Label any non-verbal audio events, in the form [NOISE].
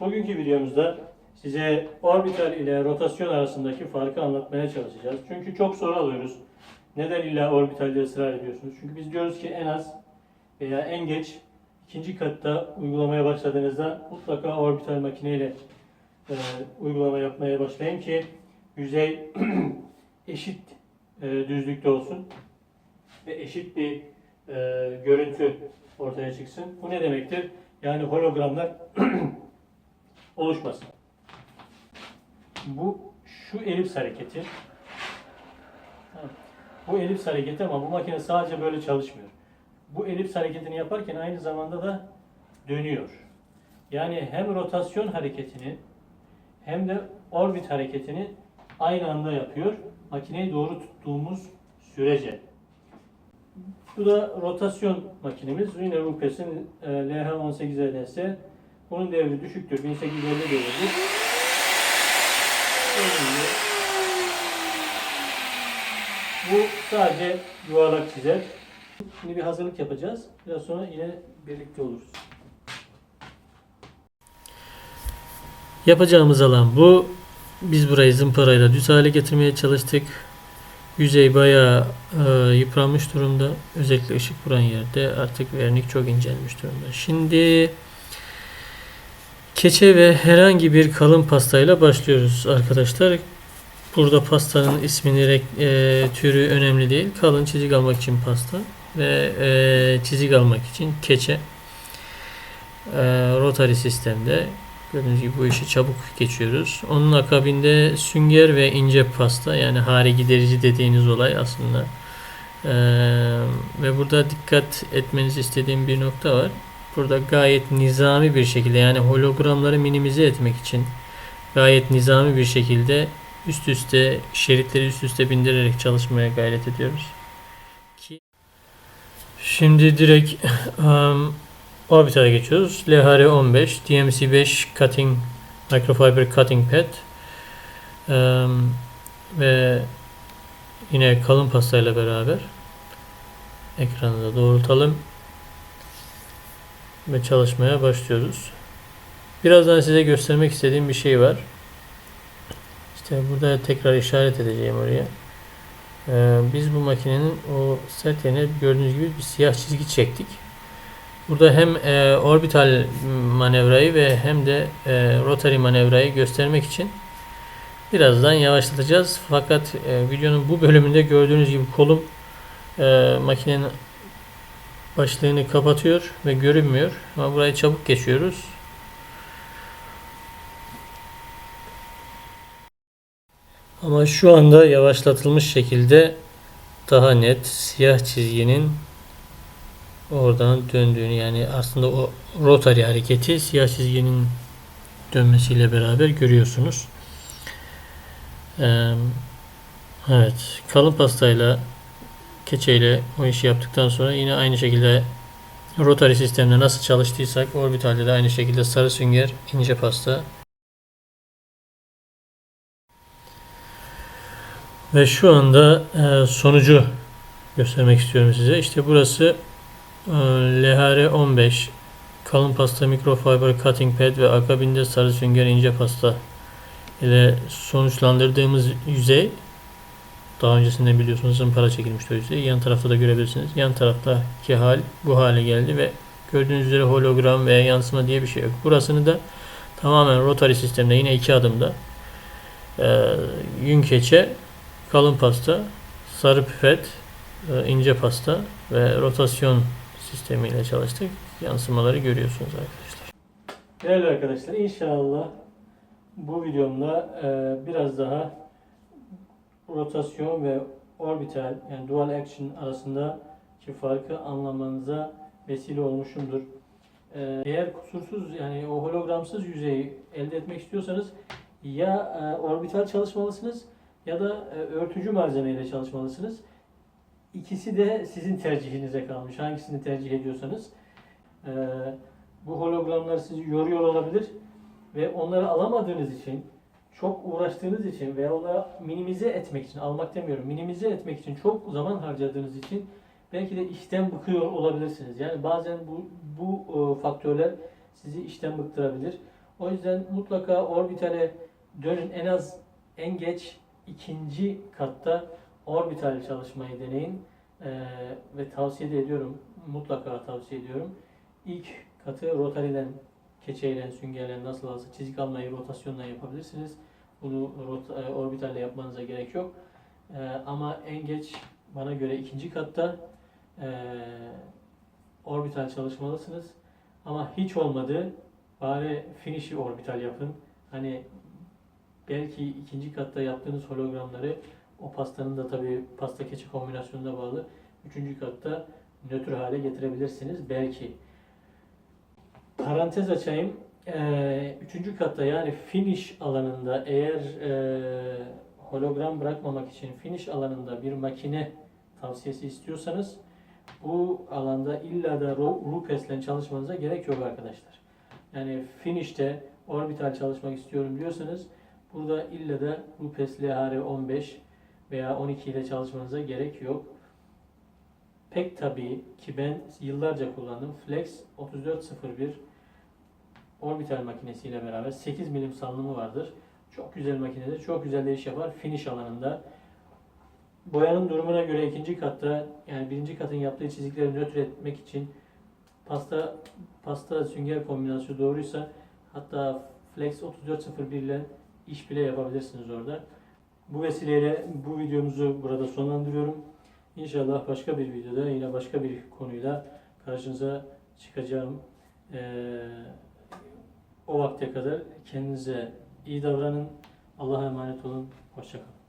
Bugünkü videomuzda size orbital ile rotasyon arasındaki farkı anlatmaya çalışacağız. Çünkü çok soru alıyoruz. Neden illa orbitalde ısrar ediyorsunuz? Çünkü biz diyoruz ki en az veya en geç ikinci katta uygulamaya başladığınızda mutlaka orbital makineyle e, uygulama yapmaya başlayın ki yüzey [CLEARS THROAT] eşit e, düzlükte olsun ve eşit bir e, görüntü ortaya çıksın. Bu ne demektir? Yani hologramlar [CLEARS THROAT] oluşmasın. Bu şu elips hareketi. Ha, Bu elips hareketi ama bu makine sadece böyle çalışmıyor. Bu elips hareketini yaparken aynı zamanda da dönüyor. Yani hem rotasyon hareketini hem de orbit hareketini aynı anda yapıyor. Makineyi doğru tuttuğumuz sürece. Bu da rotasyon makinemiz. Yine Rupes'in e, LH18 LS. Bunun devri düşüktür. 1850 devridir. Gördüğünüz gibi. Bu sadece yuvarlak çizer. Şimdi bir hazırlık yapacağız. Biraz sonra yine birlikte oluruz. Yapacağımız alan bu. Biz burayı zımparayla düz hale getirmeye çalıştık. Yüzey bayağı e, yıpranmış durumda. Özellikle ışık vuran yerde artık vernik çok incelmiş durumda. Şimdi keçe ve herhangi bir kalın pastayla başlıyoruz arkadaşlar. Burada pastanın ismini, e, türü önemli değil. Kalın çizik almak için pasta ve e, çizik almak için keçe. E, rotary sistemde Gördüğünüz gibi bu işi çabuk geçiyoruz. Onun akabinde sünger ve ince pasta yani hare giderici dediğiniz olay aslında. Ee, ve burada dikkat etmenizi istediğim bir nokta var. Burada gayet nizami bir şekilde yani hologramları minimize etmek için gayet nizami bir şekilde üst üste şeritleri üst üste bindirerek çalışmaya gayret ediyoruz. Ki Şimdi direkt um, Orbitale geçiyoruz. LHR15, DMC5 Cutting Microfiber Cutting Pad Eee, ve yine kalın pastayla beraber ekranı da doğrultalım ve çalışmaya başlıyoruz. Birazdan size göstermek istediğim bir şey var. İşte burada tekrar işaret edeceğim oraya. Eee, biz bu makinenin o sert yerine gördüğünüz gibi bir siyah çizgi çektik. Burada hem e, orbital manevrayı ve hem de e, rotary manevrayı göstermek için birazdan yavaşlatacağız. Fakat e, videonun bu bölümünde gördüğünüz gibi kolum e, makinenin başlığını kapatıyor ve görünmüyor. Ama burayı çabuk geçiyoruz. Ama şu anda yavaşlatılmış şekilde daha net siyah çizginin oradan döndüğünü yani aslında o rotary hareketi siyah çizginin dönmesiyle beraber görüyorsunuz. Ee, evet kalın pastayla keçeyle o işi yaptıktan sonra yine aynı şekilde rotary sistemde nasıl çalıştıysak orbitalde de aynı şekilde sarı sünger ince pasta ve şu anda e, sonucu göstermek istiyorum size. İşte burası ee, LHR 15 kalın pasta mikrofiber cutting pad ve akabinde sarı sünger ince pasta ile sonuçlandırdığımız yüzey daha öncesinde biliyorsunuz zımpara çekilmişti o yüzey. Yan tarafta da görebilirsiniz. Yan taraftaki hal bu hale geldi ve gördüğünüz üzere hologram veya yansıma diye bir şey yok. Burasını da tamamen rotary sistemde yine iki adımda e, yün keçe, kalın pasta, sarı pipet, e, ince pasta ve rotasyon sistemiyle çalıştık. Yansımaları görüyorsunuz arkadaşlar. Değerli arkadaşlar inşallah bu videomda e, biraz daha rotasyon ve orbital yani dual action arasındaki farkı anlamanıza vesile olmuşumdur. E, eğer kusursuz yani o hologramsız yüzeyi elde etmek istiyorsanız ya e, orbital çalışmalısınız ya da e, örtücü malzemeyle çalışmalısınız. İkisi de sizin tercihinize kalmış. Hangisini tercih ediyorsanız. E, bu hologramlar sizi yoruyor olabilir ve onları alamadığınız için, çok uğraştığınız için veya onları minimize etmek için, almak demiyorum, minimize etmek için çok zaman harcadığınız için belki de işten bıkıyor olabilirsiniz. Yani bazen bu, bu e, faktörler sizi işten bıktırabilir. O yüzden mutlaka orbitale dönün. En az en geç ikinci katta orbital çalışmayı deneyin. Ee, ve tavsiye de ediyorum. Mutlaka tavsiye ediyorum. İlk katı rotariden, keçeyle, süngerle nasıl alsa çizik almayı rotasyonla yapabilirsiniz. Bunu rota, e, orbitalle yapmanıza gerek yok. Ee, ama en geç bana göre ikinci katta e, orbital çalışmalısınız. Ama hiç olmadı bari finish'i orbital yapın. Hani belki ikinci katta yaptığınız hologramları o pastanın da tabii pasta keçe kombinasyonuna bağlı. Üçüncü katta nötr hale getirebilirsiniz belki. Parantez açayım. Ee, üçüncü katta yani finish alanında eğer e, hologram bırakmamak için finish alanında bir makine tavsiyesi istiyorsanız bu alanda illa da ro- Rupes'le çalışmanıza gerek yok arkadaşlar. Yani finish'te orbital çalışmak istiyorum diyorsanız burada illa da Rupes LHR15 veya 12 ile çalışmanıza gerek yok. Pek tabii ki ben yıllarca kullandım. Flex 3401 orbital makinesiyle beraber 8 milim salınımı vardır. Çok güzel makinedir. Çok güzel de iş yapar. Finish alanında. Boyanın durumuna göre ikinci katta yani birinci katın yaptığı çizikleri nötr etmek için pasta pasta sünger kombinasyonu doğruysa hatta Flex 3401 ile iş bile yapabilirsiniz orada. Bu vesileyle bu videomuzu burada sonlandırıyorum. İnşallah başka bir videoda yine başka bir konuyla karşınıza çıkacağım. Ee, o vakte kadar kendinize iyi davranın. Allah'a emanet olun. Hoşçakalın.